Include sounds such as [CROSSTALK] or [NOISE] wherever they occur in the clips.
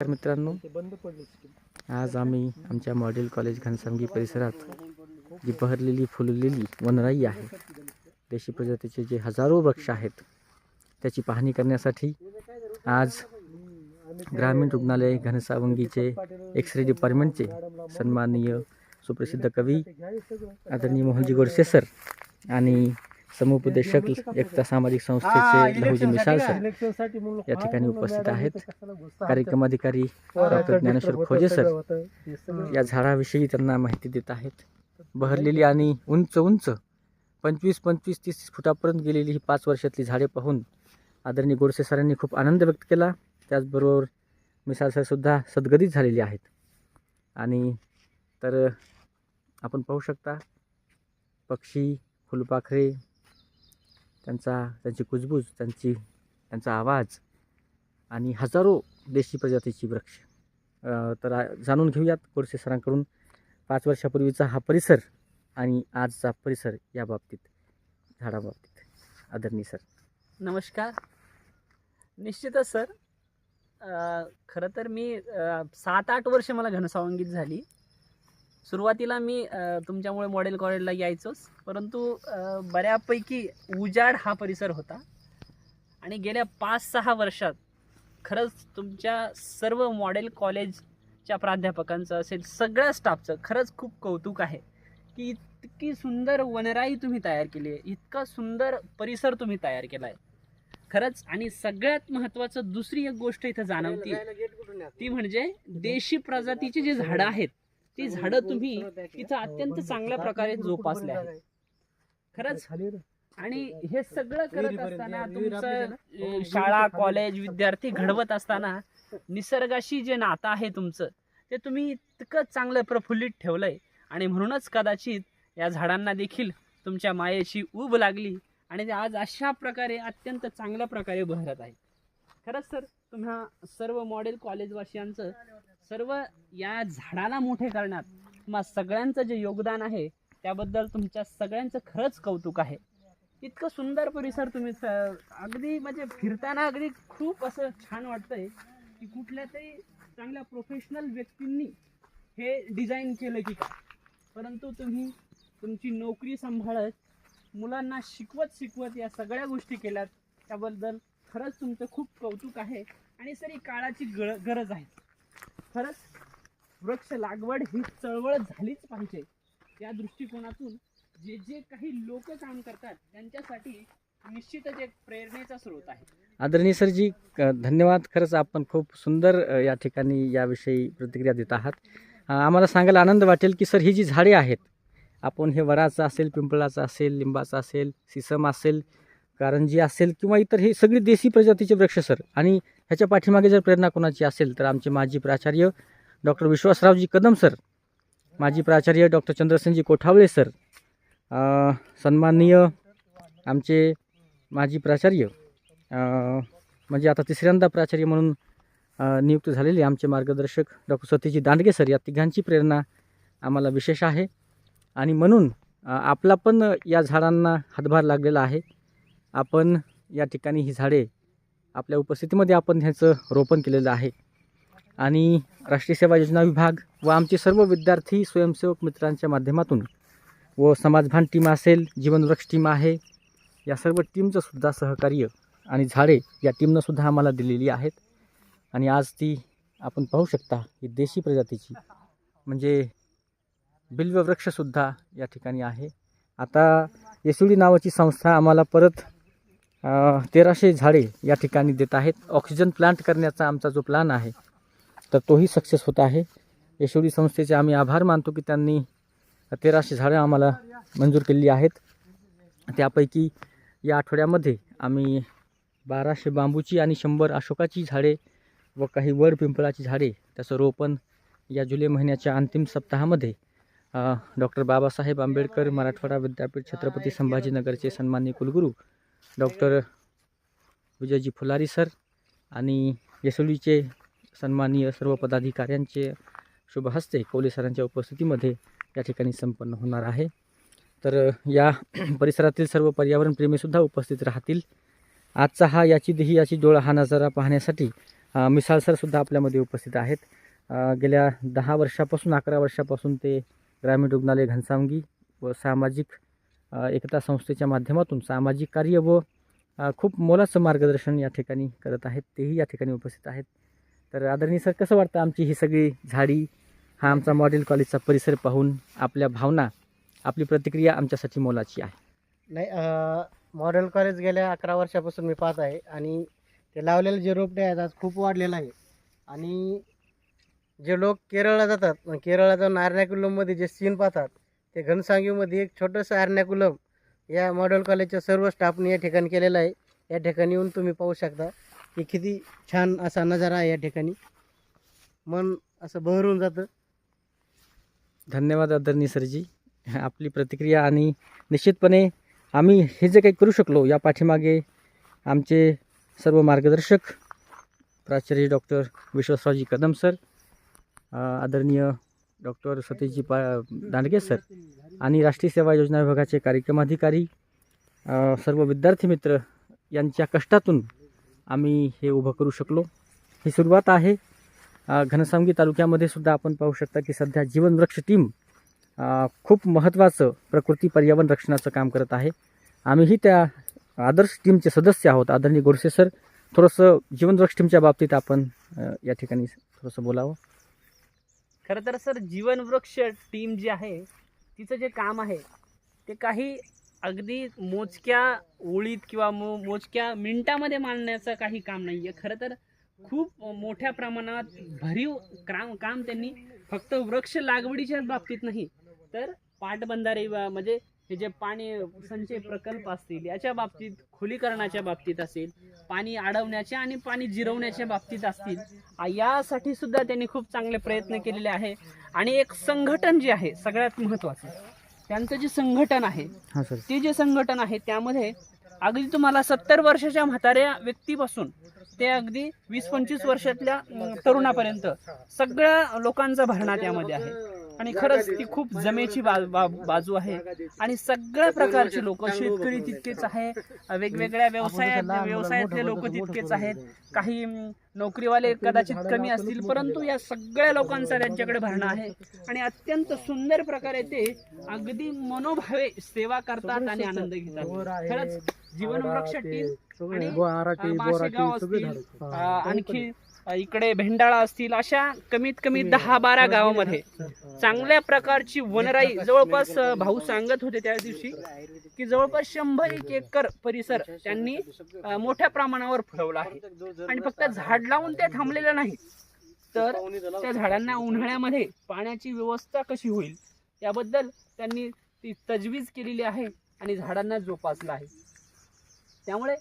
तर मित्रांनो आज आम्ही आमच्या मॉडेल कॉलेज घनसावंगी परिसरात जी बहरलेली फुललेली वनराई आहे. देशी प्रजातीचे जे हजारो वृक्ष आहेत त्याची पाहणी करण्यासाठी आज ग्रामीण रुग्णालय घनसावंगीचे एक्स रे डिपार्टमेंटचे सन्माननीय सुप्रसिद्ध कवी आदरणीय मोहनजी गोडसे सर आणि समुपदेशक एकता सामाजिक संस्थेचे लहुजी मिसाळ सर. या ठिकाणी उपस्थित आहेत. कार्यक्रमाधिकारी डॉक्टर ज्ञानेश्वर खोजे सर. या झाडाविषयी त्यांना माहिती देत आहेत. बहरलेली आणि उंच उंच पंचवीस पंचवीस तीस फुटापर्यंत गेलेली ही पाच वर्षातली झाडे पाहून आदरणीय गोडसे सरांनी खूप आनंद व्यक्त केला. त्याचबरोबर मिसाळ सरसुद्धा सद्गदित झालेली आहेत. आणि तर आपण पाहू शकता पक्षी फुलपाखरे त्यांचा त्यांची कुजबूज त्यांची त्यांचा आवाज आणि हजारो देशी प्रजातीची वृक्ष. तर जाणून घेऊयात कोडसे सरांकडून. पाच वर्षापूर्वीचा हा परिसर आणि आजचा परिसर या बाबतीत झाडाबाबतीत. आदरणीय सर. नमस्कार. निश्चितच सर खरं तर मी सात आठ वर्ष मला घनसावंगीत झाली. सुरुवातीला मी तुमच्यामुळे मॉडेल कॉलेजला यायचोच. परंतु बऱ्यापैकी उजाड हा परिसर होता. आणि गेल्या पाच सहा वर्षात खरंच तुमच्या सर्व मॉडेल कॉलेजच्या प्राध्यापकांचं असेल सगळ्या स्टाफचं खरंच खूप कौतुक आहे की इतकी सुंदर वनराई तुम्ही तयार केली आहे इतका सुंदर परिसर तुम्ही तयार केला आहे खरंच आणि सगळ्यात महत्त्वाचं दुसरी एक गोष्ट इथं जाणवती ती म्हणजे देशी प्रजातीची जी झाडं आहेत ती झाडं तुम्ही इथं अत्यंत चांगल्या प्रकारे जोपासले आहेत. खरंच. आणि हे सगळं करत असताना तुमचं अ, शाळा कॉलेज विद्यार्थी घडवत असताना निसर्गाशी जे नातं आहे तुमचं ते तुम्ही इतकं चांगलं प्रफुल्लित ठेवलंय. आणि म्हणूनच कदाचित या झाडांना देखील तुमच्या मायेची ऊब लागली आणि ते आज अशा प्रकारे अत्यंत चांगल्या प्रकारे बहरत आहे खरंच सर तुम्हा सर्व मॉडेल कॉलेजवासियांचं सर्व या झाडाला मोठे करण्यात तुम्हा सगळ्यांचं जे योगदान आहे त्याबद्दल तुमच्या सगळ्यांचं खरंच कौतुक आहे. इतकं सुंदर परिसर तुम्ही अगदी म्हणजे फिरताना अगदी खूप असं छान वाटतंय की कुठल्या तरी चांगल्या प्रोफेशनल व्यक्तींनी हे डिझाईन केलं की काय. परंतु तुम्ही तुमची नोकरी सांभाळत मुलांना शिकवत शिकवत या सगळ्या गोष्टी केल्यात त्याबद्दल खरंच तुमचं खूप कौतुक आहे. आणि सर ही काळाची गळ गरज आहे. खरंच वृक्ष लागवड ही चळवळ झालीच पाहिजे. या दृष्टिकोनातून जे जे काही लोक काम करतात त्यांच्यासाठी निश्चितच एक प्रेरणेचा स्रोत आहे. आदरणीय सरजी क- धन्यवाद. खरंच आपण खूप सुंदर या ठिकाणी याविषयी प्रतिक्रिया देत आहात. आम्हाला सांगायला आनंद वाटेल की सर ही जी झाडे आहेत आपण हे वराचं असेल पिंपळाचं असेल लिंबाचं असेल सिसम असेल कारंजी असेल किंवा इतर हे सगळी देशी प्रजातीचे वृक्ष सर. आणि ह्याच्या पाठीमागे जर प्रेरणा कोणाची असेल तर आमचे माजी प्राचार्य डॉक्टर विश्वासरावजी कदम सर माजी प्राचार्य डॉक्टर चंद्रसेनजी कोठावळे सर सन्माननीय आमचे माजी प्राचार्य म्हणजे आता तिसऱ्यांदा प्राचार्य म्हणून नियुक्त झालेले आमचे मार्गदर्शक डॉक्टर सतीजी दांडगे सर या तिघांची प्रेरणा आम्हाला विशेष आहे. आणि म्हणून आपला पण या झाडांना हातभार लागलेला आहे. आपण या ठिकाणी ही झाडे आपल्या उपस्थितीमध्ये आपण ह्याचं रोपण केलेलं आहे. आणि राष्ट्रीय सेवा योजना विभाग व आमचे सर्व विद्यार्थी स्वयंसेवक मित्रांच्या माध्यमातून व समाजभान टीम असेल जीवनवृक्ष टीम आहे या सर्व टीमचं सुद्धा सहकार्य आणि झाडे या टीमनंसुद्धा आम्हाला दिलेली आहेत. आणि आज ती आपण पाहू शकता ही देशी प्रजातीची. म्हणजे बिल्ववृक्षसुद्धा या ठिकाणी आहे. आता येसुडी नावाची संस्था आम्हाला परत तेराशे झाडे या ठिकाणी देत आहेत. ऑक्सिजन प्लांट करण्याचा आमचा जो प्लॅन आहे तर तोही सक्सेस होत आहे. यशोडी संस्थेचे आम्ही आभार मानतो की त्यांनी तेराशे झाडं आम्हाला मंजूर केलेली आहेत. त्यापैकी या आठवड्यामध्ये आम्ही बाराशे बांबूची आणि शंभर अशोकाची झाडे व काही वड पिंपळाची झाडे त्याचं रोपण या जुलै महिन्याच्या अंतिम सप्ताहामध्ये डॉक्टर बाबासाहेब आंबेडकर मराठवाडा विद्यापीठ छत्रपती संभाजीनगरचे सन्माननीय कुलगुरू डॉक्टर विजयजी फुलारी सर आणि येसोलीचे सन्माननीय सर्व पदाधिकाऱ्यांचे शुभ हस्ते कोले सरांच्या उपस्थितीमध्ये या ठिकाणी संपन्न होणार आहे. तर या परिसरातील सर्व पर्यावरणप्रेमीसुद्धा उपस्थित राहतील. आजचा हा याची देही याची डोळा हा नजारा पाहण्यासाठी मिसाळ सरसुद्धा आपल्यामध्ये उपस्थित आहेत. गेल्या दहा वर्षापासून अकरा वर्षापासून ते ग्रामीण रुग्णालय घनसावंगी व सामाजिक एकता संस्थेच्या माध्यमातून सामाजिक कार्य व खूप मोलाचं मार्गदर्शन या ठिकाणी करत आहेत. तेही या ठिकाणी उपस्थित आहेत. तर आदरणीय सर कसं वाटतं आमची ही सगळी झाडी हा आमचा मॉडेल कॉलेजचा परिसर पाहून आपल्या भावना आपली प्रतिक्रिया आमच्यासाठी मोलाची आहे? नाही मॉडेल कॉलेज गेल्या अकरा वर्षापासून मी पाहत आहे आणि ते लावलेले जे रोपटे आहेत आज खूप वाढलेलं आहे. आणि जे लोक केरळला जातात केरळला जाऊन आर्ण्याकुलममध्ये जे सीन पाहतात ते घनसांगीमध्ये एक छोटंसं आर्ण्याकुलम या मॉडेल कॉलेजच्या सर्व स्टाफने या ठिकाणी केलेलं आहे. या ठिकाणी येऊन तुम्ही पाहू शकता की किती छान असा नजारा आहे या ठिकाणी. मन असं बहरून जातं. धन्यवाद आदरणीय सरजी. आपली प्रतिक्रिया आणि निश्चितपणे आम्ही हे जे काही करू शकलो या पाठीमागे आमचे सर्व मार्गदर्शक प्राचार्य डॉक्टर विश्वासरावजी कदम सर आदरणीय डॉक्टर सतीशजी पा दांडगे सर आणि राष्ट्रीय सेवा योजना विभागाचे कार्यक्रमाधिकारी सर्व विद्यार्थी मित्र यांच्या कष्टातून आम्ही हे उभं करू शकलो. ही सुरुवात आहे. घनसांगी घनसावंगी तालुक्यामध्ये सुद्धा आपण पाहू शकता की सध्या जीवनवृक्ष टीम खूप महत्त्वाचं प्रकृती पर्यावरण रक्षणाचं काम करत आहे. आम्हीही त्या आदर्श टीमचे सदस्य आहोत. आदरणीय गोडसे सर थोडंसं जीवनवृक्ष टीमच्या बाबतीत आपण या ठिकाणी थोडंसं बोलावं. खरं तर सर जीवन वृक्ष टीम जी आहे तिचं जे काम आहे ते काही अगदी मोजक्या ओळीत किंवा मो मोजक्या मिनिटामध्ये मांडण्याचं काही काम नाही आहे खरं तर खूप मोठ्या प्रमाणात भरीव क्राम काम त्यांनी फक्त वृक्ष लागवडीच्या बाबतीत नाही तर पाटबंधारे म्हणजे हे जे पाणी संचय प्रकल्प असतील याच्या बाबतीत खोलीकरणाच्या बाबतीत असेल पाणी अडवण्याच्या आणि पाणी जिरवण्याच्या बाबतीत असतील यासाठी सुद्धा त्यांनी खूप चांगले प्रयत्न केलेले आहे. आणि एक संघटन जे आहे सगळ्यात महत्त्वाचं त्यांचं जे संघटन आहे ते जे संघटन आहे त्यामध्ये अगदी तुम्हाला सत्तर वर्षाच्या म्हाताऱ्या व्यक्तीपासून ते अगदी वीस पंचवीस वर्षातल्या तरुणापर्यंत सगळ्या लोकांचा भरणा त्यामध्ये आहे. आणि खरंच ती खूप जमेची बाजू आहे. आणि सगळ्या प्रकारचे लोक शेतकरी तितकेच आहे [LAUGHS] वेगवेगळ्या व्यवसायात व्यवसायातले लोक तितकेच आहेत. काही नोकरीवाले कदाचित कमी असतील परंतु या सगळ्या लोकांचा त्यांच्याकडे भरणा आहे. आणि अत्यंत सुंदर प्रकारे ते अगदी मनोभावे सेवा करतात आणि आनंद घेतात. खरंच टीम आणि माशेगाव असतील अ, आणखी इकडे भेंडाळा असतील अशा कमीत कमी दहा बारा गावामध्ये. चांगल्या प्रकारची वनराई जवळपास भाऊ सांगत होते त्या दिवशी की जवळपास शंभर एक एकर परिसर त्यांनी मोठ्या प्रमाणावर फुलवला आहे. आणि फक्त झाड लावून ते थांबलेलं नाही. तर त्या झाडांना उन्हाळ्यामध्ये पाण्याची व्यवस्था कशी होईल? याबद्दल त्यांनी ती तजवीज केलेली आहे आणि झाडांना जोपासलं आहे. त्यामुळे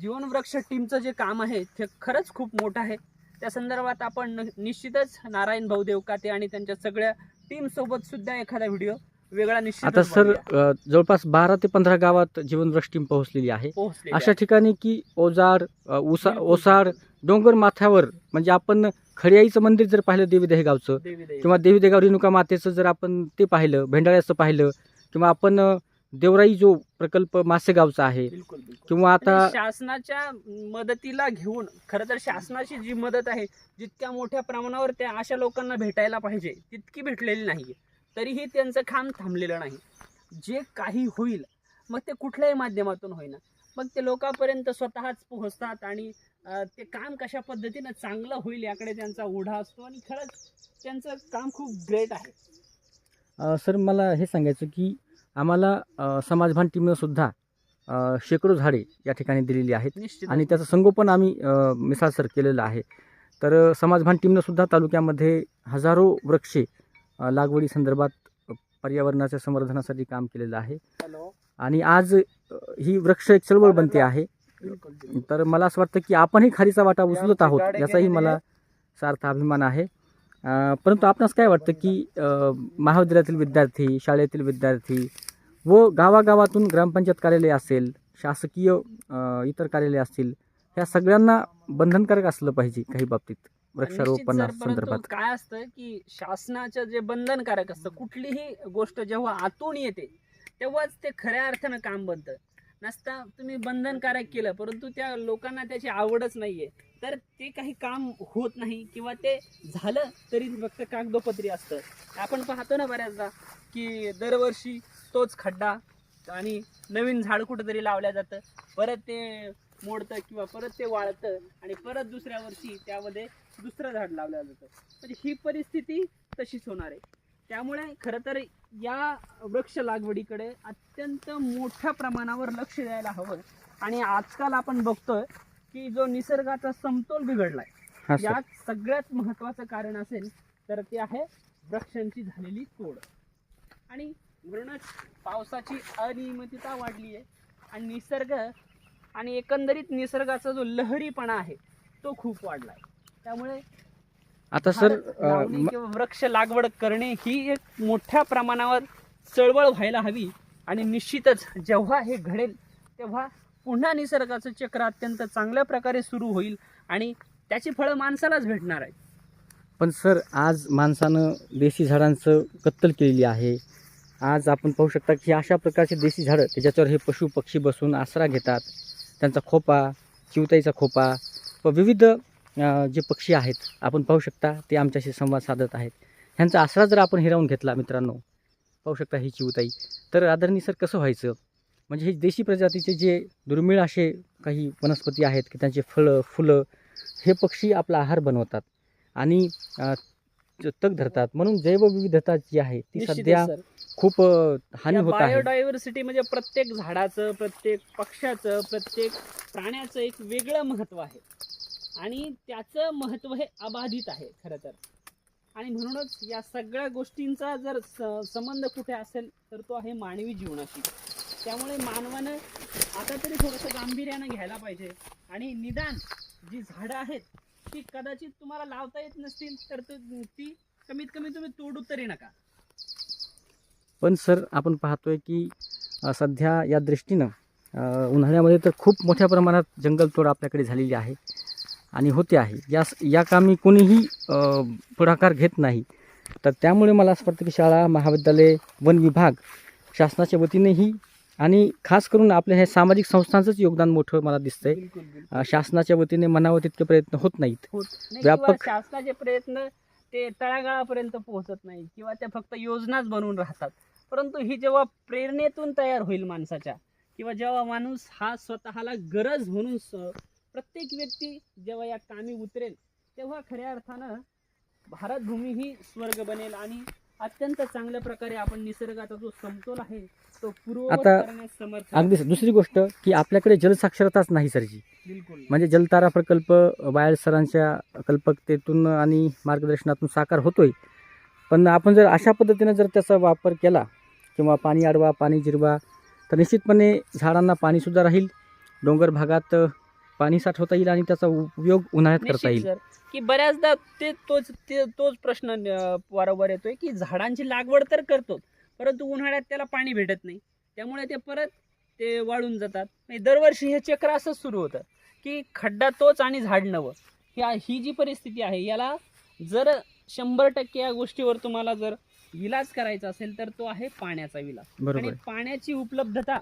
जीवनवृक्ष टीमचं जे काम आहे ते खरंच खूप मोठं आहे. त्या संदर्भात आपण निश्चितच नारायण भाऊ देवकाते आणि त्यांच्या सगळ्या टीम सोबत सुद्धा एखादा व्हिडिओ वेगळा निश्चित आता सर जवळपास बारा ते पंधरा गावात जीवनवृक्ष टीम पोहोचलेली आहे. अशा ठिकाणी की ओजार उसा ओसाड डोंगर माथ्यावर म्हणजे आपण खडियाईचं मंदिर जर पाहिलं देवी देहगावचं किंवा देवी देगाव रेणुका मातेचं जर आपण ते पाहिलं भेंडाळ्याचं पाहिलं किंवा आपण देवराई जो प्रकल्प मासेगावचा आहे बिलकुल बिलकुल. किंवा आता शासनाच्या मदतीला घेऊन खरं तर शासनाची जी मदत आहे जितक्या मोठ्या प्रमाणावर त्या अशा लोकांना भेटायला पाहिजे तितकी भेटलेली नाही तरीही त्यांचं काम थांबलेलं नाही. जे काही होईल मग ते कुठल्याही माध्यमातून होईना. मग ते लोकांपर्यंत स्वतःच पोहोचतात आणि ते काम कशा पद्धतीनं चांगलं होईल याकडे त्यांचा ओढा असतो आणि खरंच त्यांचं काम खूप ग्रेट आहे. अ, सर मला हे सांगायचं की आम्हाला समाजभान टीमनं सुद्धा अ, शेकडो झाडे या ठिकाणी दिलेली आहेत. आणि त्याचं संगोपन आम्ही अ, मिसाळ सर केलेलं आहे. तर समाजभान टीमनं सुद्धा तालुक्यामध्ये हजारो वृक्षे लागवडी संदर्भात पर्यावरणाच्या संवर्धनासाठी काम केलेलं आहे. आणि आज ही वृक्ष एक चळवळ बनते आहे. तर मला असं वाटतं की आपणही खारीचा वाटा उचलत आहोत याचाही मला सार्थ अभिमान आहे. परंतु आपणास काय वाटतं की महाविद्यालयातील विद्यार्थी शाळेतील विद्यार्थी व गावागावातून ग्रामपंचायत कार्यालय असेल शासकीय इतर कार्यालय असतील ह्या सगळ्यांना बंधनकारक असलं पाहिजे काही बाबतीत वृक्षारोपणा संदर्भात काय असतं की शासनाचं जे बंधनकारक असतं कुठलीही गोष्ट जेव्हा आतून येते तेव्हाच ते खऱ्या अर्थानं काम बनतं. नसता तुम्ही बंधनकारक केलं परंतु त्या लोकांना त्याची आवडच नाहीये. तर ते काही काम होत नाही किंवा ते झालं तरी फक्त कागदोपत्री असतं. आपण पाहतो ना बऱ्याचदा की दरवर्षी तोच खड्डा आणि नवीन झाड कुठंतरी लावल्या जातं. परत ते मोडतं किंवा परत ते वाळतं आणि परत दुसऱ्या वर्षी त्यामध्ये दुसरं झाड लावलं जातं. म्हणजे ही परिस्थिती तशीच होणार आहे. त्यामुळे खरं तर या वृक्ष लागवडीकडे अत्यंत मोठ्या प्रमाणावर लक्ष द्यायला हवं. आणि आजकाल आपण बघतोय की जो निसर्गाचा समतोल बिघडलाय यात सगळ्यात महत्त्वाचं कारण असेल तर ते आहे वृक्षांची झालेली तोड. आणि म्हणूनच पावसाची अनियमितता वाढली आहे. आणि निसर्ग आणि एकंदरीत निसर्गाचा जो लहरीपणा आहे तो खूप वाढला आहे त्यामुळे आता सर किंवा वृक्ष लागवड करणे ही एक मोठ्या प्रमाणावर चळवळ व्हायला हवी. आणि निश्चितच जेव्हा हे घडेल तेव्हा पुन्हा निसर्गाचं चक्र अत्यंत चांगल्या प्रकारे सुरू होईल आणि त्याची फळं माणसालाच भेटणार आहेत. पण सर आज माणसानं देशी झाडांचं कत्तल केलेली आहे. आज आपण पाहू शकता की अशा प्रकारचे देशी झाडं त्याच्यावर हे पशु पक्षी बसून आसरा घेतात त्यांचा खोपा चिवताईचा खोपा व विविध जे पक्षी आहेत आपण पाहू शकता ते आमच्याशी संवाद साधत आहेत. ह्यांचा आसरा जर आपण हिरावून घेतला मित्रांनो पाहू शकता ही चिवताई. तर आदरणीय सर कसं व्हायचं? म्हणजे हे देशी प्रजातीचे जे दुर्मिळ असे काही वनस्पती आहेत की त्यांचे फळं फुलं हे पक्षी आपला आहार बनवतात आणि तग धरतात. म्हणून जैवविविधता जी आहे ती सध्या. खूप हानी होत आहे. बायोडायव्हर्सिटी म्हणजे प्रत्येक झाडाचं प्रत्येक पक्षाचं प्रत्येक प्राण्याचं एक वेगळं महत्त्व आहे. आणि त्याचं महत्त्व हे अबाधित आहे खरं तर. आणि म्हणूनच या सगळ्या गोष्टींचा जर संबंध कुठे असेल तर तो आहे मानवी जीवनाशी. त्यामुळे मानवानं आता तरी थोडंसं गांभीर्यानं घ्यायला पाहिजे. आणि निदान जी झाडं आहेत ती कदाचित तुम्हाला लावता येत नसतील तर ती कमीत कमी तुम्ही तोडू तरी नका. पण सर आपण पाहतोय की सध्या या दृष्टीनं उन्हाळ्यामध्ये तर खूप मोठ्या प्रमाणात जंगलतोड आपल्याकडे झालेली आहे आणि होते आहे. या या कामी कोणीही पुढाकार घेत नाही. तर त्यामुळे मला असं वाटतं की शाळा महाविद्यालय वन विभाग शासनाच्या वतीनेही आणि खास करून आपल्या ह्या सामाजिक संस्थांचंच योगदान मोठं मला दिसतंय. बिलकुल बिलकुल. अ, शासनाच्या वतीने म्हणावं तितके प्रयत्न होत नाहीत. होत नाही. व्यापक- शासनाचे प्रयत्न ते तळागाळापर्यंत पोहोचत नाही किंवा त्या फक्त योजनाच बनवून राहतात. परंतु ही जेव्हा प्रेरणेतून तयार होईल माणसाच्या किंवा जेव्हा माणूस हा स्वतःला गरज म्हणून स- प्रत्येक व्यक्ती जेव्हा या कामी उतरेल तेव्हा खऱ्या अर्थानं भारतभूमी ही स्वर्ग बनेल आणि अत्यंत चांगल्या प्रकारे आपण निसर्गाचा जो समतोल आहे तो पूर्ववत आता करण्यास समर्थ अगदी दुसरी गोष्ट की आपल्याकडे जलसाक्षरताच नाही सरजी. बिलकुल. म्हणजे जलतारा प्रकल्प बायल सरांच्या कल्पकतेतून आणि मार्गदर्शनातून साकार होतोय. पण आपण जर अशा पद्धतीनं जर त्याचा वापर केला किंवा पाणी अडवा पाणी जिरवा तर निश्चितपणे झाडांना पाणीसुद्धा राहील. डोंगर भागात पाणी साठवता येईल आणि त्याचा उपयोग उन्हाळ्यात करता येईल. की बऱ्याचदा ते तोच ते तोच प्रश्न वारंवार येतोय की झाडांची लागवड तर करतो परंतु उन्हाळ्यात त्याला पाणी भेटत नाही. त्यामुळे ते परत ते वाळून जातात. म्हणजे दरवर्षी हे चक्र असंच सुरू होतं की खड्डा तोच आणि झाड नवं. ह्या ही जी परिस्थिती आहे याला जर शंभर टक्के या गोष्टीवर तुम्हाला जर विलाज करायचा असेल तर तो आहे पाण्याचा विलाज आणि पाण्याची उपलब्धता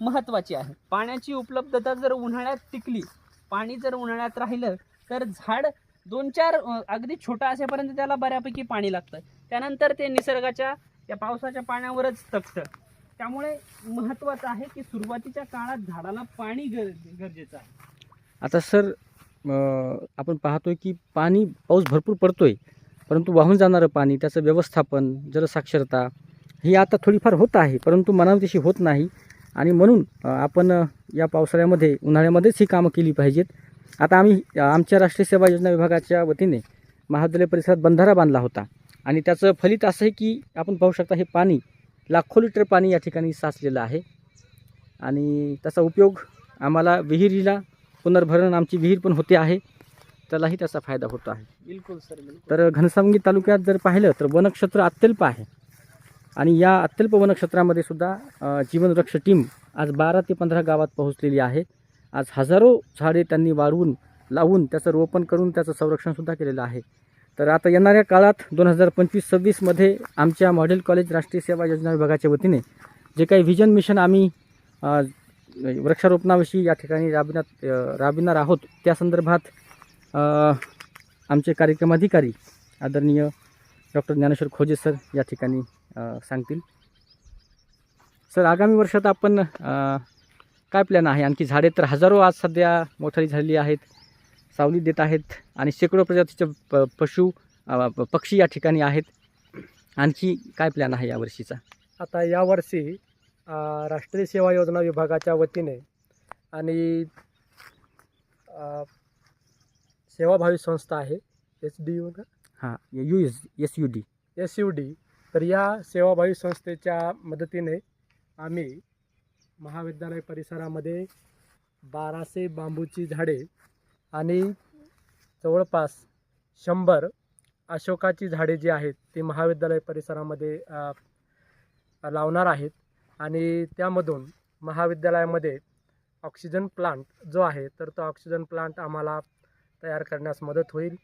महत्त्वाची आहे. पाण्याची उपलब्धता जर उन्हाळ्यात टिकली पाणी जर उन्हाळ्यात राहिलं तर झाड दोन चार अगदी छोटा असेपर्यंत त्याला बऱ्यापैकी पाणी लागतं. त्यानंतर ते निसर्गाच्या या पावसाच्या पाण्यावरच तगतं. त्यामुळे महत्त्वाचं आहे की सुरुवातीच्या काळात झाडाला पाणी गर गरजेचं आहे. आता सर आपण पाहतोय की पाणी पाऊस भरपूर पडतोय परंतु वाहून जाणारं पाणी त्याचं व्यवस्थापन जलसाक्षरता ही आता थोडीफार होत आहे परंतु मनावर तशी होत नाही. आणि म्हणून आपण या पावसाळ्यामध्ये उन्हाळ्यामध्येच ही कामं केली पाहिजेत. आता आम्ही आमच्या राष्ट्रीय सेवा योजना विभागाच्या वतीने महाविद्यालय परिसरात बंधारा बांधला होता. आणि त्याचं फलित असं आहे की आपण पाहू शकता हे पाणी लाखो लिटर पाणी या ठिकाणी साचलेलं आहे. आणि त्याचा उपयोग आम्हाला विहिरीला पुनर्भरण आमची विहीर पण होते आहे. त्यालाही त्याचा फायदा होतो आहे. बिलकुल सर तर घनसावंगी तालुक्यात जर पाहिलं तर वनक्षेत्र अत्यल्प आहे. आणि या अत्यल्प वनक्षेत्रामध्ये सुद्धा जीवनरक्ष टीम आज बारा ते पंधरा गावात पोहोचलेली आहे. आज हजारो झाडे त्यांनी वाढवून लावून त्याचं रोपण करून त्याचं संरक्षणसुद्धा केलेलं आहे. तर आता येणाऱ्या काळात दोन हजार पंचवीस सव्वीसमध्ये आमच्या मॉडेल कॉलेज राष्ट्रीय सेवा योजना विभागाच्या वतीने जे काही व्हिजन मिशन आम्ही वृक्षारोपणाविषयी या ठिकाणी राबविण्यात राबविणार आहोत त्या संदर्भात आमचे कार्यक्रम अधिकारी आदरणीय डॉक्टर ज्ञानेश्वर खोजे सर या ठिकाणी सांगतील. सर आगामी वर्षात आपण काय प्लॅन आहे? आणखी झाडे तर हजारो आज सध्या मोठारी झालेली आहेत सावली देत आहेत आणि शेकडो प्रजातीचे प पशु पक्षी या ठिकाणी आहेत. आणखी काय प्लॅन आहे यावर्षीचा आता यावर्षी राष्ट्रीय सेवा योजना विभागाच्या वतीने आणि सेवाभावी संस्था आहे एच डी यू का? हां U S S U D. S U D. तर या सेवाभावी संस्थेच्या मदतीने आम्ही महाविद्यालय परिसरामध्ये बाराशे बांबूची झाडे आणि जवळपास शंभर अशोकाची झाडे जी आहेत ती महाविद्यालय परिसरामध्ये लावणार आहेत. आणि त्यामधून महाविद्यालयामध्ये ऑक्सिजन प्लांट जो आहे तर तो ऑक्सिजन प्लांट आम्हाला तयार करण्यास मदत होईल.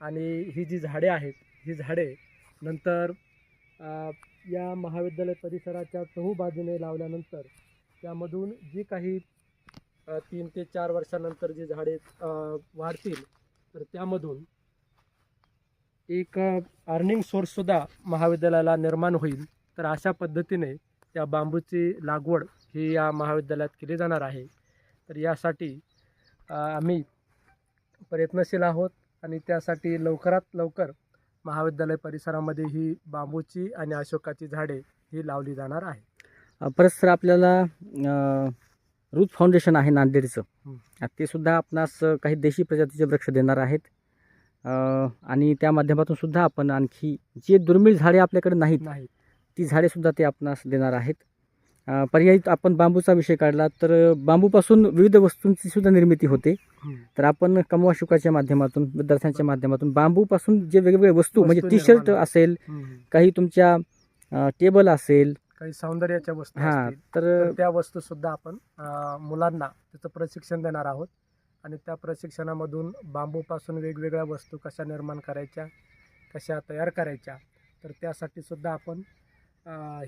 आणि ही जी झाडे आहेत ही झाडे नंतर या महाविद्यालय परिसराच्या चहू बाजूने लावल्यानंतर त्यामधून जी काही तीन ते चार वर्षानंतर जी झाडे वाढतील तर त्यामधून एक अर्निंग सोर्ससुद्धा महाविद्यालयाला निर्माण होईल. तर अशा पद्धतीने त्या बांबूची लागवड ही या महाविद्यालयात केली जाणार आहे. तर यासाठी आम्ही प्रयत्नशील आहोत. आणि त्यासाठी लवकरात लवकर महाविद्यालय परिसरामध्ये ही बांबूची आणि अशोकाची झाडे ही लावली जाणार आहे. परत सर आपल्याला रूट फाउंडेशन आहे नांदेडचं. ते सुद्धा आपणास काही देशी प्रजातीचे वृक्ष देणार आहेत. आणि त्या माध्यमातून सुद्धा आपण आणखी जे दुर्मिळ झाडे आपल्याकडे नाहीत नाही ती झाडेसुद्धा ते आपणास देणार आहेत. पर्यायी आपण बांबूचा विषय काढला तर बांबूपासून विविध वस्तूंची सुद्धा निर्मिती होते. तर आपण कमवा शुकाच्या माध्यमातून विद्यार्थ्यांच्या माध्यमातून बांबूपासून जे वेगवेगळे वस्तू म्हणजे टी शर्ट असेल. काही तुमच्या टेबल असेल. काही सौंदर्याच्या वस्तू हां तर त्या वस्तू सुद्धा आपण मुलांना त्याचं प्रशिक्षण देणार आहोत. आणि त्या प्रशिक्षणामधून बांबूपासून वेगवेगळ्या वस्तू कशा निर्माण करायच्या कशा तयार करायच्या तर त्यासाठी सुद्धा आपण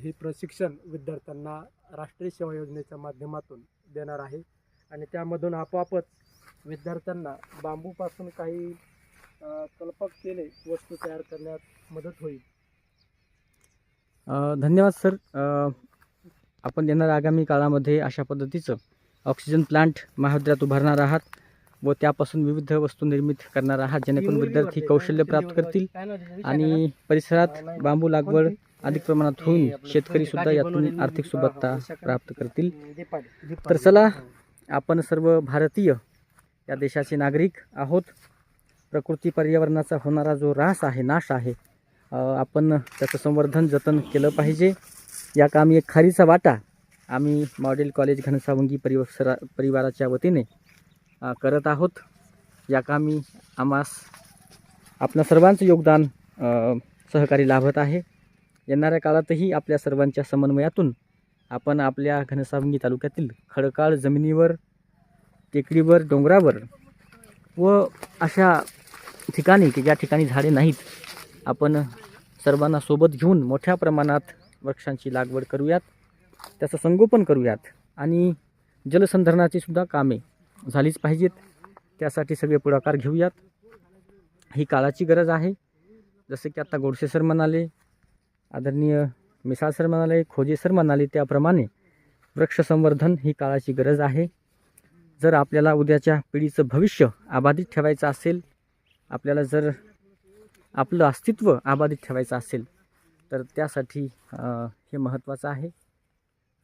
ही प्रशिक्षण विद्यार्थ्यांना राष्ट्रीय सेवा योजनेच्या माध्यमातून देणार आहे. आणि त्यामधून आपोआपच विद्यार्थ्यांना बांबूपासून काही कल्पक केले वस्तू तयार करण्यात मदत होईल. धन्यवाद सर. आपण येणाऱ्या आगामी काळामध्ये अशा पद्धतीचं ऑक्सिजन प्लांट महाविद्यालयात उभारणार आहात व त्यापासून विविध वस्तू निर्मित करणार आहात जेणेकरून विद्यार्थी कौशल्य प्राप्त करतील. आणि परिसरात बांबू लागवड अधिक प्रमाणात होऊन शेतकरी सुद्धा यातून आर्थिक सुबत्ता प्राप्त करतील. तर चला आपण सर्व भारतीय या देशाचे नागरिक आहोत. प्रकृती पर्यावरणाचा होणारा जो ऱ्हास आहे नाश आहे आपण त्याचं संवर्धन जतन केलं पाहिजे. या कामी एक खारीचा वाटा आम्ही मॉडेल कॉलेज घनसावंगी परिसरा परिवाराच्या वतीने करत आहोत. या कामी आम्हास आपल्या सर्वांचं योगदान सहकारी लाभत आहे. येणाऱ्या काळातही आपल्या सर्वांच्या समन्वयातून आपण आपल्या घनसावंगी तालुक्यातील खडकाळ जमिनीवर टेकडीवर डोंगरावर व अशा ठिकाणी की ज्या ठिकाणी झाडे नाहीत आपण सर्वांना सोबत घेऊन मोठ्या प्रमाणात वृक्षांची लागवड करूयात त्याचं संगोपन करूयात आणि जलसंधारणाची सुद्धा कामे झालीच पाहिजेत. त्यासाठी सगळे पुढाकार घेऊयात. ही काळाची गरज आहे. जसे की आता गोडसे सर म्हणाले आदरणीय मिसाळ सर म्हणाले खोजे सर म्हणाले त्याप्रमाणे वृक्ष संवर्धन ही काळाची गरज आहे. जर आपल्याला उद्याच्या पिढीचं भविष्य अबाधित ठेवायचं असेल आपल्याला जर आपलं अस्तित्व अबाधित ठेवायचं असेल तर त्यासाठी हे महत्त्वाचं आहे.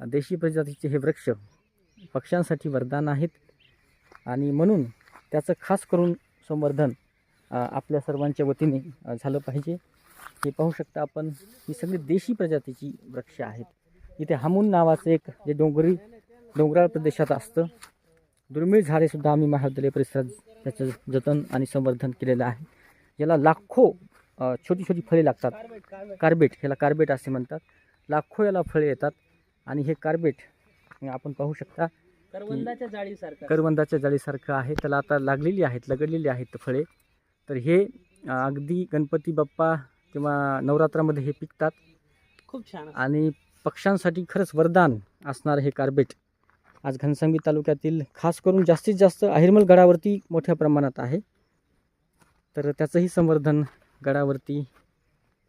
देशी प्रजातीचे हे वृक्ष पक्ष्यांसाठी वरदान आहेत. आणि म्हणून त्याचं खास करून संवर्धन आपल्या सर्वांच्या वतीने झालं पाहिजे. हे पाहू शकता आपण ही सगळी देशी प्रजातीची वृक्ष आहेत. इथे हामून नावाचं एक जे डोंगरी डोंगराळ प्रदेशात असतं. दुर्मिळ झाडेसुद्धा आम्ही महाविद्यालय परिसरात त्याचं जतन आणि संवर्धन केलेलं आहे. याला लाखो छोटी छोटी फळे लागतात. कार्बेट ह्याला कार्बेट असे म्हणतात. लाखो याला फळे येतात आणि हे कार्बेट आपण पाहू शकता करवंदाच्या जाळीसारखं. करवंदाच्या जाळीसारखं आहे. त्याला आता लागलेली आहेत लगडलेली आहेत फळे. तर हे अगदी गणपती बाप्पा किंवा नवरात्रामध्ये हे पिकतात. खूप छान. आणि पक्ष्यांसाठी खरंच वरदान असणारं हे कार्बेट आज घनसांगी तालुक्यातील खास करून जास्तीत जास्त आहिरमल गडावरती मोठ्या प्रमाणात आहे. तर त्याचंही संवर्धन गडावरती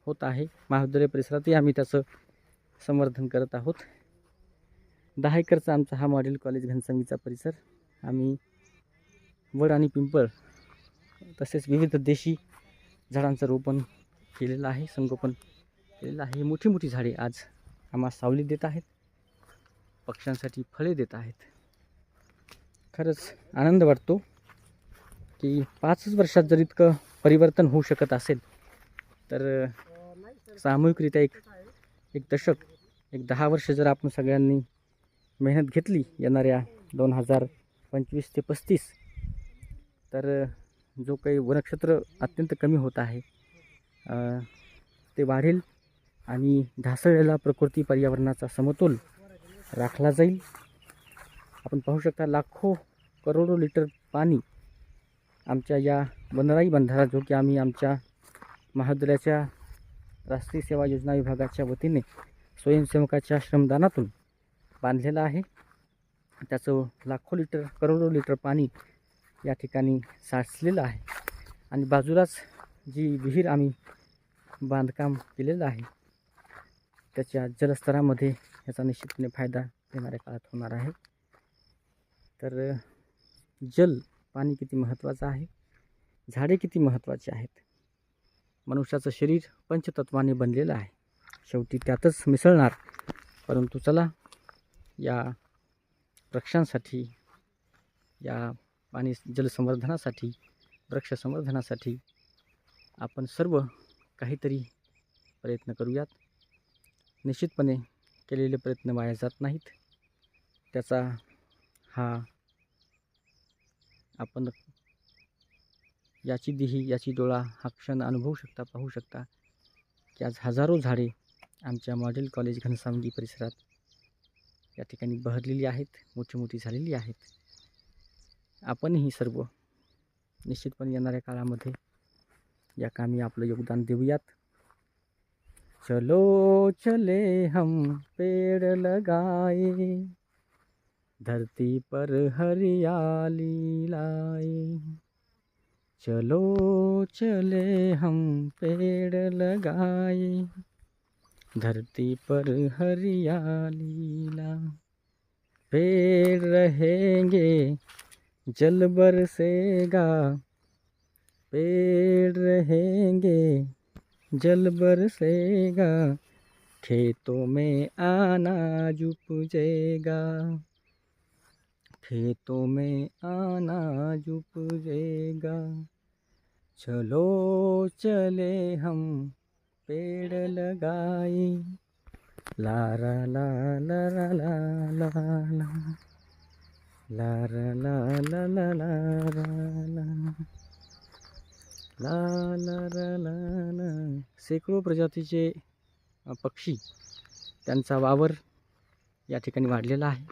होत आहे. महाविद्यालय परिसरातही आम्ही त्याचं संवर्धन करत आहोत. दहा एकरचा आमचा हा मॉडेल कॉलेज घनसांगीचा परिसर. आम्ही वड आणि पिंपळ तसेच विविध देशी झाडांचं रोपण केलेलं आहे संगोपन केलेलं आहे. मोठी मोठी झाडे आज आम्हा सावली देत आहेत. पक्ष्यांसाठी फळे देत आहेत. खरंच आनंद वाटतो की पाचच वर्षात जर इतकं परिवर्तन होऊ शकत असेल तर सामूहिकरित्या एक एक दशक एक दहा वर्ष जर आपण सगळ्यांनी मेहनत घेतली येणाऱ्या दोन हजार पंचवीस ते पस्तीस तर जो काही वनक्षेत्र अत्यंत कमी होत आहे ते वाढेल आणि ढासळलेला प्रकृती पर्यावरणाचा समतोल राखला जाईल. आपण पाहू शकता लाखो करोडो लिटर पाणी आमच्या या वनराई बंधारा जो की आम्ही आमच्या महाविद्यालयाच्या राष्ट्रीय सेवा योजना विभागाच्या वतीने स्वयंसेवकाच्या श्रमदानातून बांधलेलं आहे. त्याचं लाखो लिटर करोडो लिटर पाणी या ठिकाणी साचलेलं आहे. आणि बाजूलाच जी विहीर आम्ही बांधकाम केलेलं आहे त्याच्या जलस्तरामध्ये याचा निश्चितपणे फायदा येणाऱ्या काळात होणार आहे. तर जल पाणी किती महत्त्वाचं आहे? झाडे किती महत्त्वाची आहेत? मनुष्याचं शरीर पंचतत्वाने बनलेलं आहे. शेवटी त्यातच मिसळणार. परंतु चला या वृक्षांसाठी या पाणी जलसंवर्धनासाठी वृक्ष संवर्धनासाठी आपण सर्व काहीतरी प्रयत्न करूयात. निश्चितपणे केलेले प्रयत्न वाया जात नाहीत. त्याचा हा आपण याची दिही याची डोळा हा क्षण अनुभवू शकता पाहू शकता की आज हजारो झाडे आमच्या मॉडेल कॉलेज घनसावंगी परिसरात या ठिकाणी बहरलेली आहेत मोठी मोठी झालेली आहेत. आपणही सर्व निश्चितपणे येणाऱ्या काळामध्ये या कामी आपलं योगदान देऊयात. चलो चले हम पेड़ लगाए धरती पर हरियाली लाए. चलो चले हम पेड़ लगाए धरती पर हरियाली ला. पेड़ रहेंगे जल बरसेगा पेड़ रहेंगे, जल बरसेगा, खेतों में अनाज उपजेगा। खेतों में अनाज उपजेगा। चलो चले हम पेड़ लगाए ला रा, ला ला ला ला। ला ला ला ला ला ला ला। रा ला ला ला ला ला. शेकडो प्रजातीचे पक्षी त्यांचा वावर या ठिकाणी वाढलेला आहे.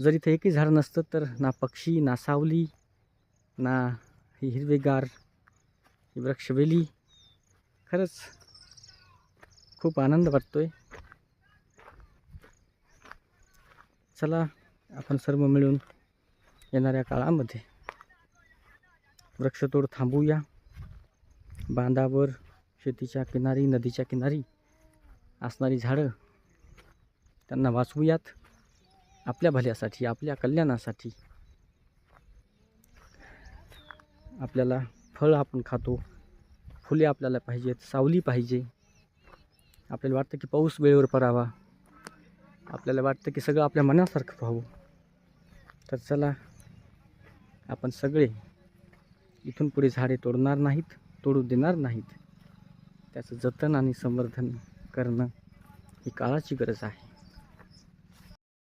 जर इथं एकही झाड नसतं तर ना पक्षी ना सावली ना ही हिरवेगार ही वृक्षवेली. खरंच खूप आनंद वाटतो आहे चला आपण सर्व मिळून येणाऱ्या काळामध्ये वृक्षतोड थांबूया. बांधावर शेतीच्या किनारी नदीच्या किनारी असणारी झाडं त्यांना वाचवूयात. आपल्या भल्यासाठी आपल्या कल्याणासाठी आपल्याला फळ आपण खातो. फुले आपल्याला पाहिजेत सावली पाहिजे. आपल्याला वाटतं की पाऊस वेळेवर पडावा. आपल्याला वाटतं की सगळं आपल्या मनासारखं व्हावं. तर चला आपण सगळे इथून पुढे झाडे तोडणार नाहीत तोडू देणार नाहीत. त्याचं जतन आणि संवर्धन करणं ही काळाची गरज आहे.